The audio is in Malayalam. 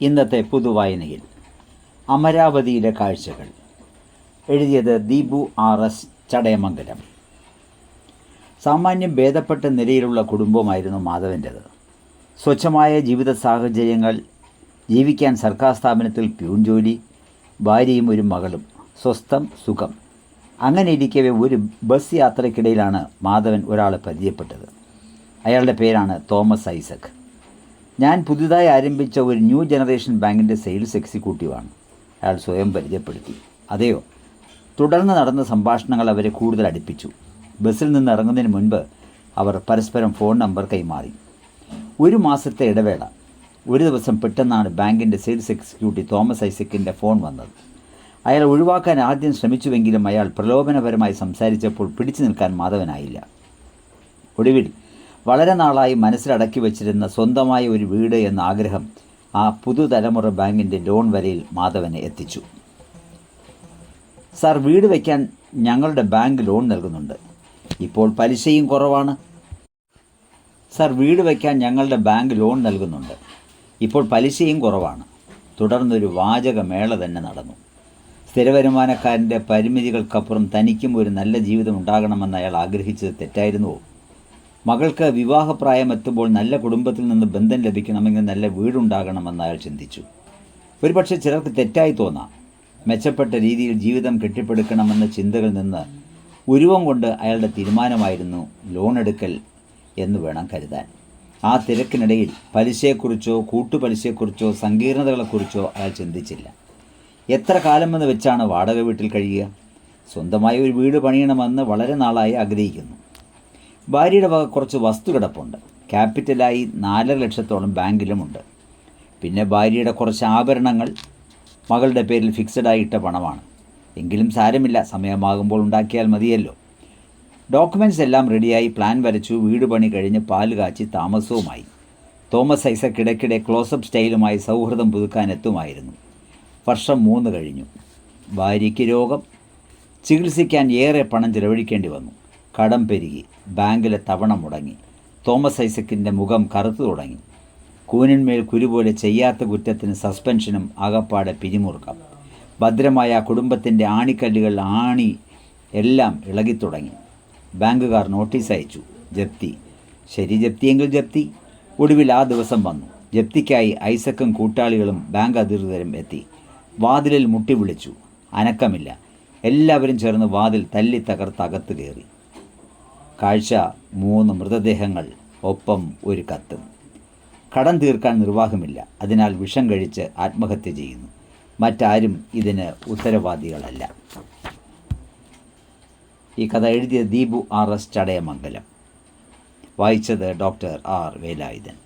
ഇന്നത്തെ പുതുവായനയിൽ അമരാവതിയിലെ കാഴ്ചകൾ. എഴുതിയത് ദീപു ആർ എസ് ചടയമംഗലം. സാമാന്യം ഭേദപ്പെട്ട നിലയിലുള്ള കുടുംബമായിരുന്നു മാധവന്റേത്. സ്വച്ഛമായ ജീവിത സാഹചര്യങ്ങൾ ജീവിക്കാൻ സർക്കാർ സ്ഥാപനത്തിൽ പ്യൂൺ ജോലി ഭാര്യയും ഒരു മകളും സ്വസ്ഥം സുഖം. അങ്ങനെ ഇരിക്കവേ ഒരു ബസ് യാത്രയ്ക്കിടയിലാണ് മാധവൻ ഒരാളെ പരിചയപ്പെട്ടത്. അയാളുടെ പേരാണ് തോമസ് ഐസക്. ഞാൻ പുതുതായി ആരംഭിച്ച ഒരു ന്യൂ ജനറേഷൻ ബാങ്കിന്റെ സെയിൽസ് എക്സിക്യൂട്ടീവാണ്. അയാൾ സ്വയം പരിചയപ്പെടുത്തി. അതെയോ? തുടർന്ന് നടന്ന സംഭാഷണങ്ങൾ അവരെ കൂടുതൽ അടുപ്പിച്ചു. ബസ്സിൽ നിന്ന് ഇറങ്ങുന്നതിന് മുൻപ് അവർ പരസ്പരം ഫോൺ നമ്പർ കൈമാറി. ഒരു മാസത്തെ ഇടവേള. ഒരു ദിവസം പെട്ടെന്നാണ് ബാങ്കിന്റെ സെയിൽസ് എക്സിക്യൂട്ടീവ് തോമസ് ഐസക്കിന്റെ ഫോൺ വന്നത്. അയാൾ ഒഴിവാക്കാൻ ആദ്യം ശ്രമിച്ചുവെങ്കിലും അയാൾ പ്രലോഭനപരമായി സംസാരിച്ചപ്പോൾ പിടിച്ചു നിൽക്കാൻ മാധവനായില്ല. ഒടുവിൽ വളരെ നാളായി മനസ്സിലടക്കി വച്ചിരുന്ന സ്വന്തമായ ഒരു വീട് എന്ന ആഗ്രഹം ആ പുതുതലമുറ ബാങ്കിന്റെ ലോൺ വരയിൽ മാധവനെ എത്തിച്ചു. സാർ വീട് വയ്ക്കാൻ ഞങ്ങളുടെ ബാങ്ക് ലോൺ നൽകുന്നുണ്ട്. ഇപ്പോൾ പലിശയും കുറവാണ്. സാർ വീട് വയ്ക്കാൻ ഞങ്ങളുടെ ബാങ്ക് ലോൺ നൽകുന്നുണ്ട്. ഇപ്പോൾ പലിശയും കുറവാണ്. തുടർന്നൊരു വാചക മേള തന്നെ നടന്നു. സ്ഥിരവരുമാനക്കാരന്റെ പരിമിതികൾക്കപ്പുറം തനിക്കും ഒരു നല്ല ജീവിതം ഉണ്ടാകണമെന്ന് അയാൾ ആഗ്രഹിച്ചത് തെറ്റായിരുന്നുവോ? മകൾക്ക് വിവാഹപ്രായം എത്തുമ്പോൾ നല്ല കുടുംബത്തിൽ നിന്ന് ബന്ധം ലഭിക്കണമെങ്കിൽ നല്ല വീടുണ്ടാകണമെന്ന് അയാൾ ചിന്തിച്ചു. ഒരുപക്ഷെ ചിലർക്ക് തെറ്റായി തോന്നാം. മെച്ചപ്പെട്ട രീതിയിൽ ജീവിതം കെട്ടിപ്പടുക്കണമെന്ന ചിന്തകളിൽ നിന്ന് ഉരുവം കൊണ്ട് അയാളുടെ തീരുമാനമായിരുന്നു ലോൺ എടുക്കൽ എന്ന് വേണം കരുതാൻ. ആ തിരക്കിനിടയിൽ പലിശയെക്കുറിച്ചോ കൂട്ടുപലിശയെക്കുറിച്ചോ സങ്കീർണതകളെക്കുറിച്ചോ അയാൾ ചിന്തിച്ചില്ല. എത്ര കാലമെന്ന് വെച്ചാണ് വാടക വീട്ടിൽ കഴിയുക? സ്വന്തമായി ഒരു വീട് പണിയണമെന്ന് വളരെ നാളായി ആഗ്രഹിക്കുന്നു. ഭാര്യയുടെ വക കുറച്ച് വസ്തു കിടപ്പുണ്ട്. ക്യാപിറ്റലായി നാലര ലക്ഷത്തോളം ബാങ്കിലുമുണ്ട്. പിന്നെ ഭാര്യയുടെ കുറച്ച് ആഭരണങ്ങൾ മകളുടെ പേരിൽ ഫിക്സഡായി ഇട്ട പണമാണ്. എങ്കിലും സാരമില്ല സമയമാകുമ്പോൾ ഉണ്ടാക്കിയാൽ മതിയല്ലോ. ഡോക്യുമെന്റ്സ് എല്ലാം റെഡിയായി പ്ലാൻ വരച്ചു വീട് പണി കഴിഞ്ഞ് പാൽ കാച്ചി താമസവുമായി. തോമസ് ഐസക് ഇടയ്ക്കിടെ ക്ലോസപ്പ് സ്റ്റൈലുമായി സൗഹൃദം പുതുക്കാൻ എത്തുമായിരുന്നു. വർഷം മൂന്ന് കഴിഞ്ഞു. ഭാര്യയ്ക്ക് രോഗം. ചികിത്സിക്കാൻ ഏറെ പണം ചിലവഴിക്കേണ്ടി വന്നു. കടം പെരുകി ബാങ്കിലെ തവണ മുടങ്ങി. തോമസ് ഐസക്കിന്റെ മുഖം കറുത്തു തുടങ്ങി. കൂനിന്മേൽ കുരുപോലെ ചെയ്യാത്ത കുറ്റത്തിന് സസ്പെൻഷനും അകപ്പാടെ പിരിമുറുക്കം. ഭദ്രമായ കുടുംബത്തിന്റെ ആണിക്കല്ലുകൾ ആണി എല്ലാം ഇളകിത്തുടങ്ങി ബാങ്കുകാർ നോട്ടീസ് അയച്ചു ജപ്തി. ശരി ജപ്തിയെങ്കിൽ ജപ്തി. ഒടുവിൽ ആ ദിവസം വന്നു. ജപ്തിക്കായി ഐസക്കും കൂട്ടാളികളും ബാങ്ക് അധികൃതരും എത്തി. വാതിലിൽ മുട്ടി വിളിച്ചു. അനക്കമില്ല. എല്ലാവരും ചേർന്ന് വാതിൽ തല്ലി തകർത്ത് അകത്ത് കയറി. കാഴ്ച മൂന്ന് മൃതദേഹങ്ങൾ ഒപ്പം ഒരു കത്ത്. കടം തീർക്കാൻ നിർവാഹമില്ല. അതിനാൽ വിഷം കഴിച്ച് ആത്മഹത്യ ചെയ്യുന്നു. മറ്റാരും ഇതിന് ഉത്തരവാദികളല്ല. ഈ കഥ എഴുതിയ ദീപു ആർ എസ് ചടയമംഗലം. വായിച്ചത് ഡോക്ടർ ആർ വേലായുധൻ.